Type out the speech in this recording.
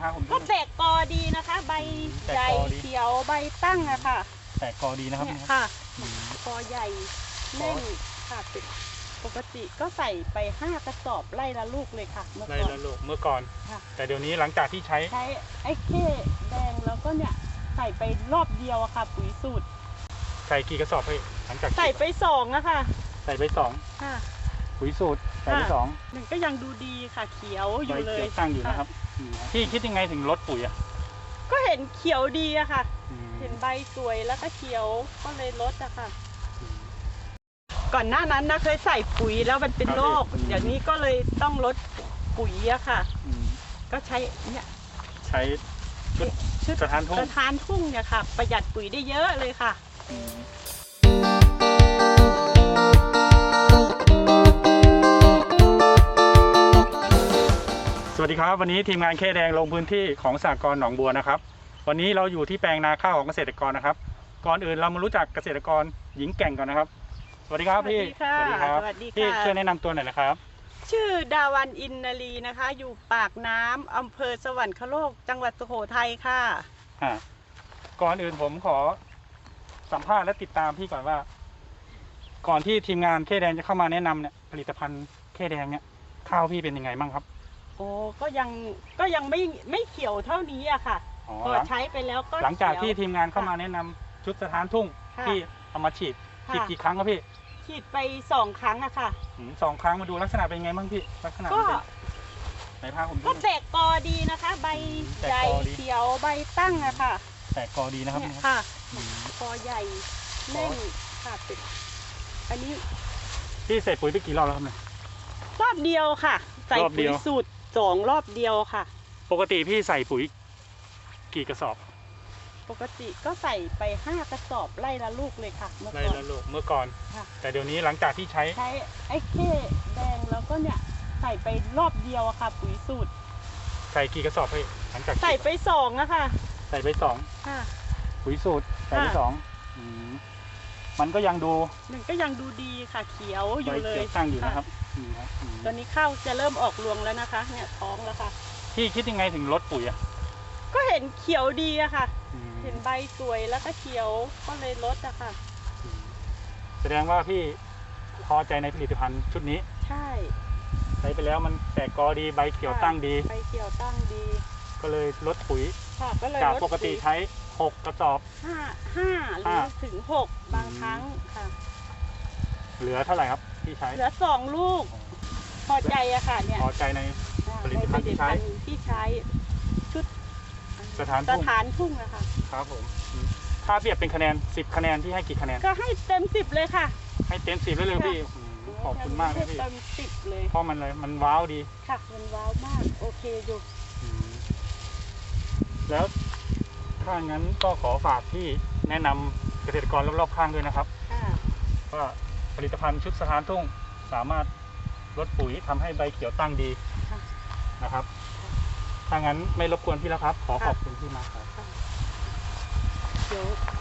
ถ้าผมก็แตกกอดีนะคะ ใบแตกใหญ่กอดีเขียวใบตั้งอะค่ะแตกกอดีนะครับเนี่ยเนี่ยค่ะอืมกอใหญ่แน่นค่ะเป็นปกติก็ใส่ไปห้ากระสอบไล่ละลูกเลยค่ะ เมื่อในก่อนละโลกเมื่อก่อนค่ะแต่เดี๋ยวนี้หลังจากที่ใช้ใช้ไอ้เข้แดงแล้วก็เนี่ยใส่ไปรอบเดียวอะค่ะ ปุ๋ยสูตร ใส่กี่กระสอบพี่หลังจากใส่ไปสองอะค่ะ ใส่ไปสองค่ะ ปุ๋ยสูตรใส่ไปค่ะสองมันก็ยังดูดีค่ะเขียวอยู่ใบเลยเขียวตั้งอยู่นะครับอืมพี่คิดยังไงถึงลดปุ๋ยอะก็เห็นเขียวดีอะค่ะอืมเห็นใบสวยแล้วก็เขียวก็เลยลดอะค่ะอืมก่อนหน้านั้นนะเคยใส่ปุ๋ยแล้วมันเป็นครับโรคอืมเดี๋ยวนี้ก็เลยต้องลดปุ๋ยอะค่ะอืมก็ใช้เนี่ยใช้ชุดชุดสถานทุ่งสถานทุ่งเนี่ยค่ะ ประหยัดปุ๋ยได้เยอะเลยค่ะ สวัสดีครับ วันนี้ทีมงานเคแดงลงพื้นที่ของสากรณ์หนองบัวนะครับ วันนี้เราอยู่ที่แปลงนาข้าวของเกษตรกรนะครับ ก่อนอื่นเรามารู้จักเกษตรกรหญิงแกร่งก่อนนะครับ สวัสดีครับพี่สวัสดีค่ะครับสวัสดีค่ะ พี่ช่วยแนะนำตัวหน่อยนะครับ ชื่อดาวันอินนารีนะคะ อยู่ปากน้ำอำเภอสวรรคโลก จังหวัดสุโขทัยค่ะ อ่าก่อนอื่นผมขอสัมภาษณ์และติดตามพี่ก่อนว่า ก่อนที่ทีมงานเคแดงจะเข้ามาแนะนำเนี่ยผลิตภัณฑ์เคแดงเนี่ยข้าวพี่เป็นยังไงบ้างครับ โอ้ก็ยังก็ยังไม่ไม่เขียวเท่านี้อะค่ะอ๋อพอหลังใช้ไปแล้วก็หลังจากที่เขียว ทีมงานเข้ามาแนะนำชุดสถานทุ่งค่ะที่เอามาฉีดค่ะ ฉีดกี่ครั้งครับพี่ฉีดไปสองครั้งอะค่ะอืมสองครั้งมาดูลักษณะเป็นยังไงบ้างพี่ลักษณะก็มันเป็นไหนพาผมดู ก็แตกกอดีนะคะ ใบแตกใหญ่กอดี เขียวใบตั้งอะค่ะแตกกอดีนะครับเนี่ยเนี่ยค่ะอืม กอใหญ่แน่นค่ะเป็นอันนี้พี่ใส่ปุ๋ยไปกี่รอบแล้วครับเนี่ย รอบเดียวค่ะ ใส่รอบเดีปุ๋ยยว สูตร สองรอบเดียวค่ะ ปกติพี่ใส่ปุ๋ยกี่กระสอบปกติก็ใส่ไปห้ากระสอบไล่ละลูกเลยค่ะ เมื่อในก่อนละโลกเมื่อก่อน ค่ะ แต่เดี๋ยวนี้หลังจากที่ใช้ใช้ไอ้เข้แดงแล้วก็เนี่ยใส่ไปรอบเดียวอะค่ะ ปุ๋ยสูตร ใส่กี่กระสอบพี่หลังจากใส่ไปสองอะค่ะใส่ไปสองค่ะ ปุ๋ยสูตรใส่ไปค่ะ สองอืม มันก็ยังดูมันก็ยังดูดีค่ะเขียวอใบยู่เลเขียยวตั้งอยู่นะครับอืมครับอืมตอนนี้ข้าวจะเริ่มออกรวงแล้วนะคะ เนี่ยท้องแล้วค่ะ พี่คิดยังไงถึงลดปุ๋ยอะก็เห็นเขียวดีอะค่ะ อืมเห็นใบสวยแล้วก็เขียวก็เลยลดอะค่ะอืมแสดงว่าพี่พอใจในผลิตภัณฑ์ชุดนี้ใช่ใช้ไปแล้วมันแตกกอดีใบเขียวตั้งดี ใบเขียวตั้งดีก็เลยลดปุ๋ยค่ะก็เลยจากลดปกติใช้ 6กระสอบ ห้าห้าหรือห้าถึงหกบางครั้งค่ะ เหลือเท่าไหร่ครับที่ใช้ เหลือสองลูก พอใจอะค่ะ เนี่ยพอใจใน ผลิตภัณฑ์ที่ใช้ ในผลิตภัณฑ์ที่ใช้ ชุดสถานสทุ่งถานทุ่งอะค่ะ ครับผมอืมถ้าเปรียบเป็นคะแนน 10 คะแนนที่ให้กี่คะแนน ก็ให้เต็มสิบเลยค่ะให้เต็มสิบเลยเลยพี่อืมขอบคุณมากนะพี่ เต็มสิบเลย เพราะมันเลยมันว้าวดีค่ะมันว้าวมาก โอเคอยู่ อืมแล้ว ถ้างั้นก็ขอฝากที่แนะนำเกษตรกรรอบๆข้างด้วยนะครับ ค่ะว่าผลิตภัณฑ์ชุดสถานทุ่งสามารถลดปุ๋ยทำให้ใบเขียวตั้งดีค่ะ นะครับ ถ้างั้นไม่รบกวนพี่แล้วครับ ขอขอบคุณพี่มากครับ เดี๋ยวเดี๋ยว